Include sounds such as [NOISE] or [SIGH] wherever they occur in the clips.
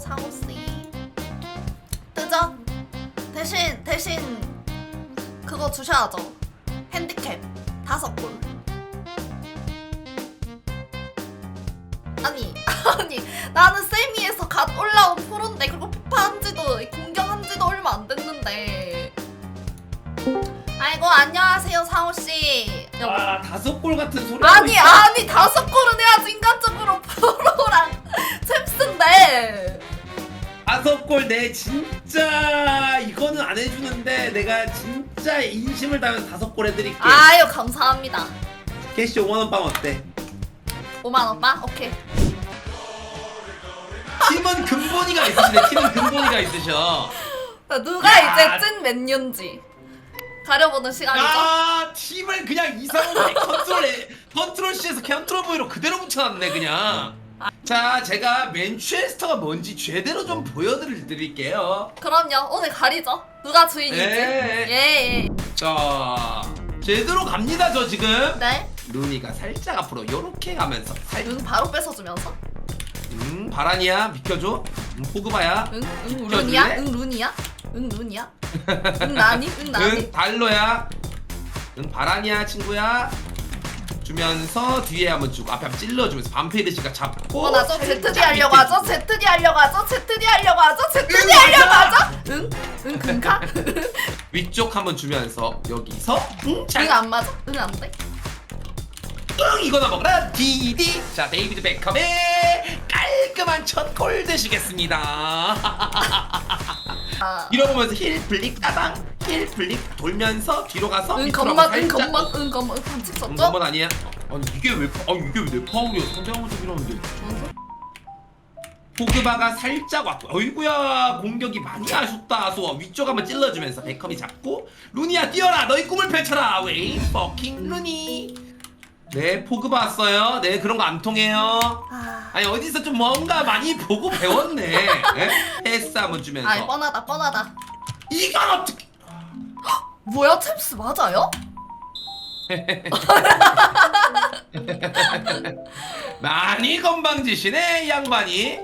상호씨. 뜨죠? 대신 대신 그거 주셔야죠. 핸디캡 다섯 골. 아니 [LAUGHS] 아니 나는 세미에서 갓 올라온 프로인데 그리고 피파 한지도 공격 한지도 얼마 안 됐는데. 아이고 안녕하세요 상호씨. 아 다섯 골 같은 소리 아니 아니 다섯 골은 해야지 인간적으로 [LAUGHS] 프로랑 챔스인데 다섯 골 내 진짜 이거는 안 해주는데 내가 진짜 인심을 다해서 다섯 골 해드릴게 아유 감사합니다. 캐시 5만 원빵 어때? 5만 오빠 오케이. 팀은 근본이가 있으시네. 팀은 근본이가 있으셔. 자, 누가 야. 이제 찐 맨유인지 가려보는 시간이죠? 아 팀을 그냥 이상하게 컨트롤 해- 컨트롤 C에서 컨트롤 V로 그대로 붙여놨네 그냥 자 제가 맨체스터가 뭔지 제대로 좀 보여드릴게요 그럼요 오늘 가리죠 누가 주인인지 네. 예예 자 제대로 갑니다 저 지금 네 루니가 살짝 앞으로 요렇게 가면서 살 응, 바로 뺏어주면서 음 바란이야 비켜줘 음 포그바야 응? 응 비켜줄래? 루니야? 응 루니야? 응 루니야? 응 나니? 응 나니? 응 달로야 응 바란이야 친구야 주면서 뒤에 한번 주고 앞에 한번 찔러주면서 반페이드씨가 잡고 어, 나저 살짝 ZD 하려고 하죠? ZD 하려고 하죠? ZD 하려고 하죠? ZD 응, 하려고. 하죠? 응? 응, 금카? [LAUGHS] 위쪽 한번 주면서 여기서 응, 응, 잘, 안 맞아? 응, 안 돼? 응 이거나 먹어라 디디 자 데이비드 베컴의 깔끔한 첫 골 되시겠습니다 [LAUGHS] 아, 밀어보면서 힐 플릭 따당 힐 플릭 돌면서 뒤로 가서 응, 밑으로 건만, 한번 응, 살짝. 건만, 응, 건만, 응, 반칙 응, 썼죠? 아니야 아니 이게 왜 파- 아니 이게 왜 내 파울이야 상대하면서 이러는데. 포그바가 살짝 왔고 어이구야 공격이 많이 아쉽다 소아 위쪽 한번 찔러주면서 베컴이 잡고 루니야 뛰어라! 너희 꿈을 펼쳐라! 웨이 퍼킹 루니? 네 포그바 왔어요. 네 그런 거 안 통해요. 아, 아니 어디서 좀 뭔가 많이 보고 배웠네. 네? 패스 한번 주면서. 아이, 뻔하다, 뻔하다. 이건 어떻게 [GASPS] 뭐야, 챔스 맞아요? [LAUGHS] 많이 건방지시네 이 양반이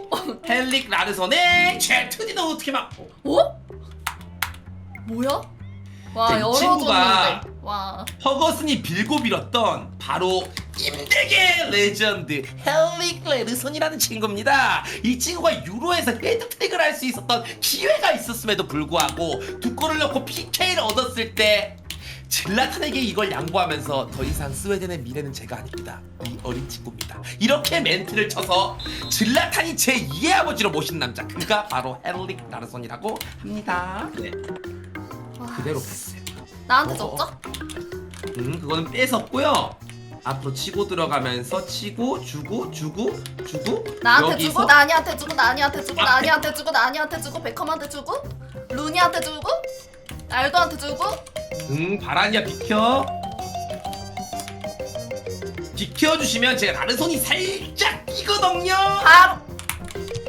헬릭 라르손의 제트디는 어떻게 막 어? 뭐야? 와, 이 친구가- 열어줬는데. 와. 허거슨이 빌고 빌었던 바로 임대계 레전드 헬릭 레르손이라는 친구입니다. 이 친구가 유로에서 헤드트릭을 할 수 있었던 기회가 있었음에도 불구하고 두 골을 넣고 PK를 얻었을 때 질라탄에게 이걸 양보하면서 더 이상 스웨덴의 미래는 제가 아닙니다. 이 어린 친구입니다. 이렇게 멘트를 쳐서 질라탄이 제 2의 아버지로 모신 남자 그가 바로 헬릭 라르손이라고 합니다. 네, 와, 그대로 패스. 나한테 어, 어, 줬죠? 음, 그거는 뺏었고요. 앞으로 치고 들어가면서 치고 주고 주고 주고. 나한테 주고 나니한테 주고 나니한테 주고 아, 나니한테 주고 나니한테 주고 베컴한테 주고 루니한테 주고 알도한테 주고. 응 바라니아 비켜. 비켜주시면 제가 다른 손이 살짝 끼거든요. 바로.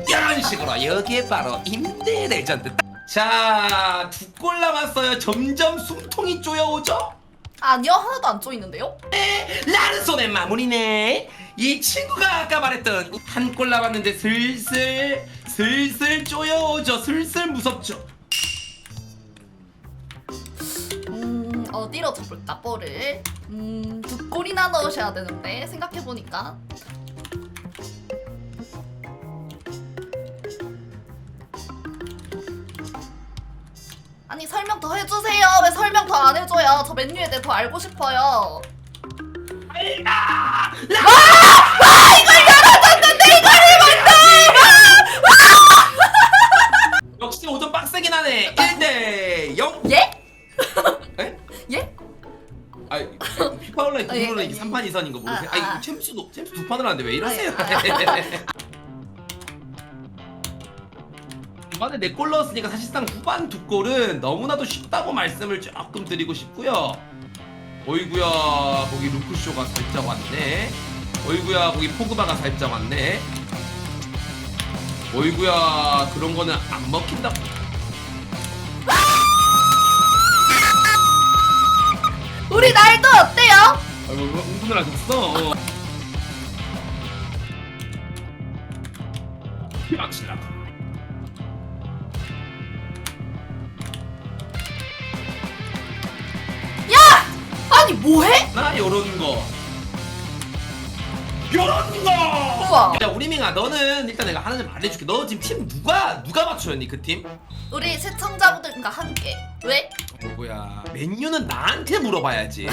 이런 식으로 여기에 바로 임대 레전드. 자 두 골 남았어요. 점점 숨통이 쪼여오죠 아니요 하나도 안 쪼이는데요? 라르손의 마무리네. 이 친구가 아까 말했던 한 골 남았는데 슬슬 슬슬 쪼여오죠. 슬슬 무섭죠. 음 어디로 줘볼까 볼을 음 두 골이나 넣으셔야 되는데 생각해보니까 아니 설명 더 해주세요 왜 설명 더 안 해줘요 저 맨유에 대해 더 알고 싶어요 알다. 역시 오전 빡세긴 하네. 1대 0. 예? 에? 예? 아, 피파 온라인 아, 예, 구글은 예, 이게 예. 3판 이선인 거 모르세요? 아, 아, 아. 챔스도 챔스 두 판을 하는데 왜 이러세요? 아, 이번에 네골 넣었으니까 사실상 후반 두 골은 너무나도 쉽다고 말씀을 조금 드리고 싶고요. 어이구야 거기 루크쇼가 살짝 왔네. 어이구야 거기 포그바가 살짝 왔네. 어이구야 그런 거는 안 먹힌다. 우리 날도 어때요? 아이고 흥분을 하셨어. 막칠라. 뭐해? 나 요런 거 요런 거 우와. 야 우리 민아 너는 일단 내가 하나 좀 말해줄게 너 지금 팀 누가 누가 맞추였니 그 팀? 우리 시청자분들과 함께 왜? 뭐야 맨유는 나한테 물어봐야지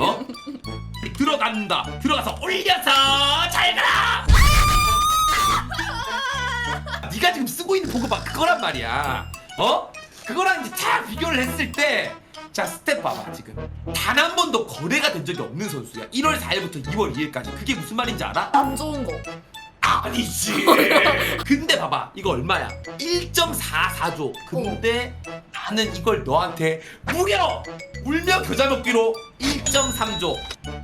어? [LAUGHS] 들어간다 들어가서 올려서 잘 가라 네가 지금 쓰고 있는 보급박 그거란 말이야 어? 그거랑 이제 딱 비교를 했을 때 자 스텝 봐봐 지금 단 한 번도 거래가 된 적이 없는 선수야 1월 4일부터 2월 2일까지 그게 무슨 말인지 알아? 안 좋은 거. 아니지. [LAUGHS] 근데 봐봐, 이거 얼마야? 1.44조. 근데 나는 이걸 너한테 무려 울며 겨자 먹기로 1.3조.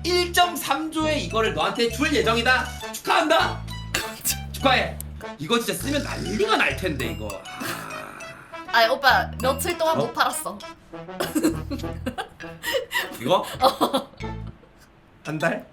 1.3조에 이거를 너한테 줄 예정이다. 축하한다. [LAUGHS] 축하해. 이거 진짜 쓰면 난리가 날 텐데 이거. 아, 아니 오빠 며칠 동안 어? 못 팔았어. 이거? [LAUGHS] 한 달?